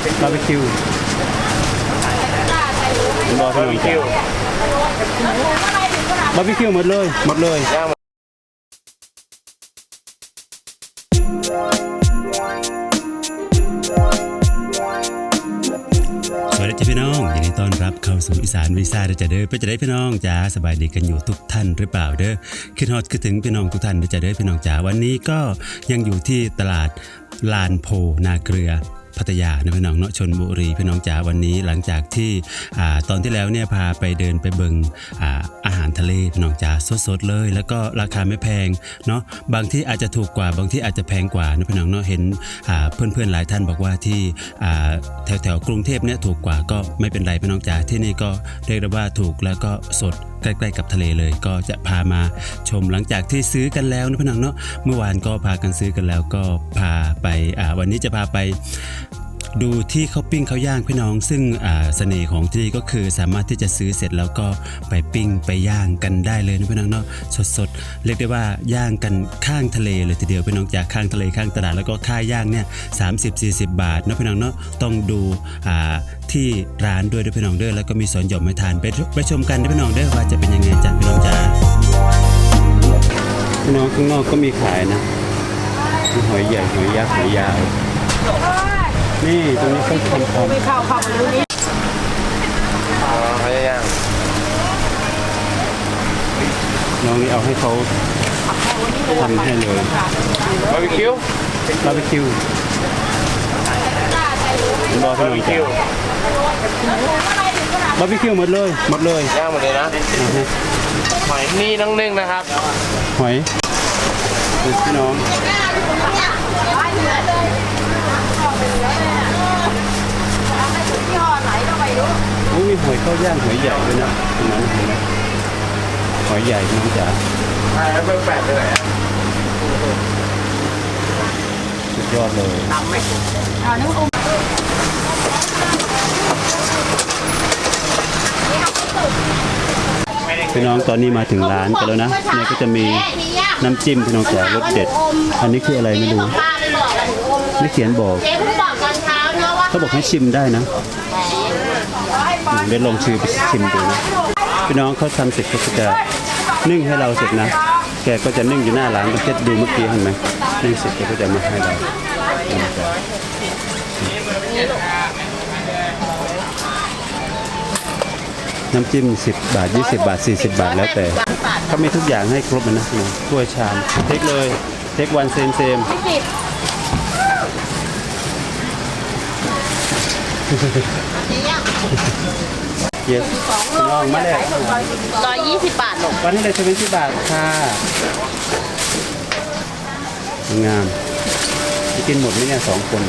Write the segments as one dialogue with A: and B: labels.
A: บาร์บีคิวบาร์บีคิวบาร์บีคิวหมดเลยหมดเลยสวัสดีจ้าพี่น้องยินดีต้อนรับเข้าสู่อีสานวีซ่าเด้อจ้าเด้อเพื่อจะได้พี่น้องจ๋าสบายดีกันอยู่ทุกท่านหรือเปล่าเด้อคิดฮอดคิดถึงพี่น้องทุกท่านเด้อจ้าเด้อพี่น้องจ๋าวันนี้ก็ยังอยู่ที่ตลาดลานโพนาเกลือ พัทยานะพี่น้องเนาะชนบุรีพี่น้องจ๋าวันนี้หลังจากที่อตอนที่แล้วเนี่ยพาไปเดินไปเบิงอาอาหารทะเลพี่น้องจ๋าสดๆเลย แล้วก็ราคาไม่แพงเนาะบางที่อาจจะถูกกว่าบางที่อาจจะแพงกว่านะพี่น้องเนาะเห็นเพื่อนๆหลายท่านบอกว่าที่แถวๆกรุงเทพเนี่ยถูกกว่าก็ไม่เป็นไรพี่น้องจ๋าที่นี่ก็เรียกได้ว่าถูกแล้วก็สด ใกล้ๆกับทะเลเลยก็จะพามาชมหลังจากที่ซื้อกันแล้วนะพี่น้องเนาะเมื่อวานก็พากันซื้อกันแล้วก็พาไปอ่าวันนี้จะพาไปดูที่เขาปิ้งเขาย่างพี่น้อง ซึ่งเสน่ห์ของที่นี่ก็คือสามารถที่จะซื้อเสร็จแล้วก็ไปปิ้งไปย่างกันได้เลยนะพี่น้องเนาะสดๆเรียกได้ว่าย่างกันข้างทะเลเลยทีเดียวพี่น้องจากข้างทะเลข้างตลาดแล้วก็ค่าย่างเนี่ย30 40บาทนะพี่น้องเนาะต้องดูอ่า ที่ร้านด้วยด้วยพี่น้องเด้อแล้วก็มีสวนหย่อมให้ทานไปไปชมกันนะพี่น้องเด้อว่าจะเป็นยังไงจ้ะพี่น้องจ้าพี่น้องข้างนอกก็มีขายนะมีหอยใหญ่หอยยักษ์หอยยาวนี่ตรงนี้เขาทำทำ
B: ไม่เข้าเข้าไปดูนี่
C: อ๋อเขาจะย่าง
A: น้องนี่เอาให้เขาทำให้เลย
C: บาร์บีคิว
A: บาร์บีคิว บาร์
C: บาร์บีคิว
A: บาร์บีคิวหมดเลยหมดเลย
C: ย่างหมดเลยนะ
A: นะฮะ
C: หอยนี่ต้องนึ่งนะครับ
A: หอยดูพี่น้องโอ้ยมีหอยข้าวย่างหอยใหญ่ด้วยนะตรงนั้นเห็นไหมหอยใหญ่น้องจ๋า
C: ใช่แล้วเบอร์แปดเลย
A: สุดยอดเลย
B: อ่านึกอม
A: พี่น้องตอนนี้มาถึงร้านกันแล้วนะเนี่ยก็จะมีน้ำจิ้มพี่น้องจ๋ารสเด็ด อันนี้คืออะไรไม่รู้
D: ป้าไปบอกแล้วถึงอม
A: ไม่เขียนบอก
D: เจ๊เพิ่งบอกตอนเช้าเนาะว่า
A: เขาบอกให้ชิมได้นะเดี๋ยวลองชื่อไปชิมดูนะพี่น้องเขาทำเสร็จเขาก็จะนึ่งให้เราเสร็จนะ แกก็จะนึ่งอยู่หน้าร้านก็จะดูเมื่อกี้เห็นไหมนึ่งเสร็จแกก็จะมาให้เรา น้ำจิ้ม 10 บาท 20 บาท 40 บาทแล้วแต่เขามีทุกอย่างให้ครบเลยนะพี่น้องถ้วยชามเทคเลยเทควันเซมเซม
D: สิบ
A: เยสพี่น้องมาแล้ว
D: ร้อยยี่สิบบาทหลง
A: วันนี้เลยเซเว่นสิบบาทค่ะงามจะกินหมดไหมเนี่ยสองคน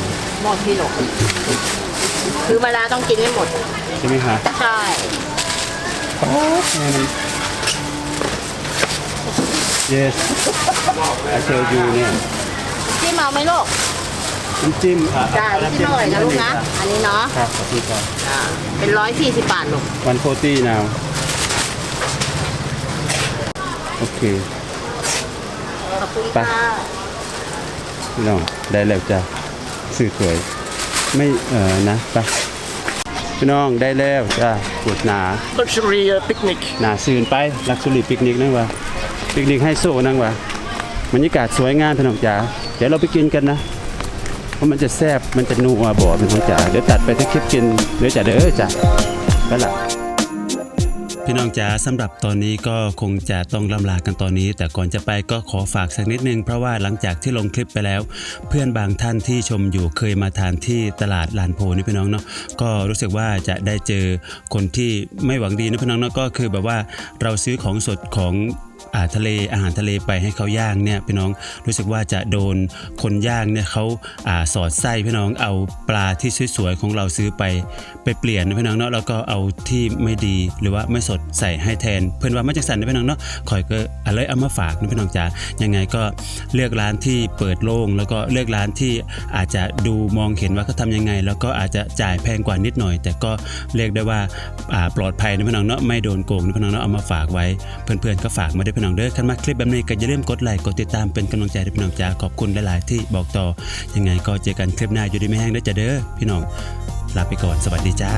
D: หมดพี่หลงคือมาลาต้องกินให้หมด
A: ใช่ไหมคะ
D: ใช่
A: ป๊าบเนี่ยมัน yes I tell you เนี่ย
D: พี่เมาไหมลูก
A: น้ำจิ้มค่ะ
D: ได้พี่เท่าไหร่นะลูกนะ อันนี้เนาะ
A: ครับขอบคุณครับ
D: อ่าเป็นร้อยสี่สิบบาทหลง
A: วันโฟตี้ now โอเค
D: ขอบคุณ
A: ไป
D: ค่ะ
A: พี่น้องได้แล้วจ้ะสื่อสวย ไม่เออนะไป พี่น้องได้แล้วจ้ะปวดหนา
C: ลักชัวรี่ปิกนิก
A: หนาซื่นไปลักสุรีปิกนิกนั่งวะปิกนิกให้โซ่นั่งวะบรรยากาศสวยงามพี่น้องจ๋าเดี๋ยวเราไปกินกันนะเพราะมันจะแซ่บมันจะนัวบ่เป็นของจ๋าเดี๋ยวตัดไปที่คลิปกินเดี๋ยวจ๋าเด้อจ้ะไปละ พี่น้องจ๋าสำหรับตอนนี้ก็คงจะต้องล่ำลากันตอนนี้ แต่ก่อนจะไปก็ขอฝากสักนิดนึง เพราะว่าหลังจากที่ลงคลิปไปแล้ว เพื่อนบางท่านที่ชมอยู่เคยมาทานที่ตลาดลานโพนี่พี่น้องเนาะก็รู้สึกว่าจะได้เจอคนที่ไม่หวังดีนะพี่น้องเนาะก็คือแบบว่าเราซื้อของสดของ อาทะเลอาหารทะเลไปให้เขาย่างเนี่ยพี่น้องรู้สึกว่าจะโดนคนย่างเนี่ยเขาอาสอดไส้พี่น้องเอาปลาที่สวยๆของเราซื้อไปไปเปลี่ยนนะพี่น้องเนาะแล้วก็เอาที่ไม่ดีหรือว่าไม่สดใส่ให้แทน เพื่อนว่ามาจากสันนะพี่น้องเนาะคอยก็อะไรเอามาฝากนะพี่น้องจ๋ายังไงก็เลือกร้านที่เปิดโล่งแล้วก็เลือกร้านที่อาจจะดูมองเห็นว่าเขาทำยังไง แล้วก็อาจจะจ่ายแพงกว่านิดหน่อย แต่ก็เรียกได้ว่าาปลอดภัยนะพี่น้องเนาะไม่โดนโกงนะพี่น้องเนาะเอามาฝากไว้เพื่อนๆก็ฝากมาได้พี่น้องเด้อคันมาคลิปแบบนี้ก็อย่าลืมกดไลค์กดติดตามเป็นกำลังใจให้พี่น้องจ๋าขอบคุณหลายๆที่บอกต่อยังไงก็เจอกันคลิปหน้าอยู่ดีไม่แห้งเด้อจ้าเด้อพี่น้องลาไปก่อนสวัสดีจ้า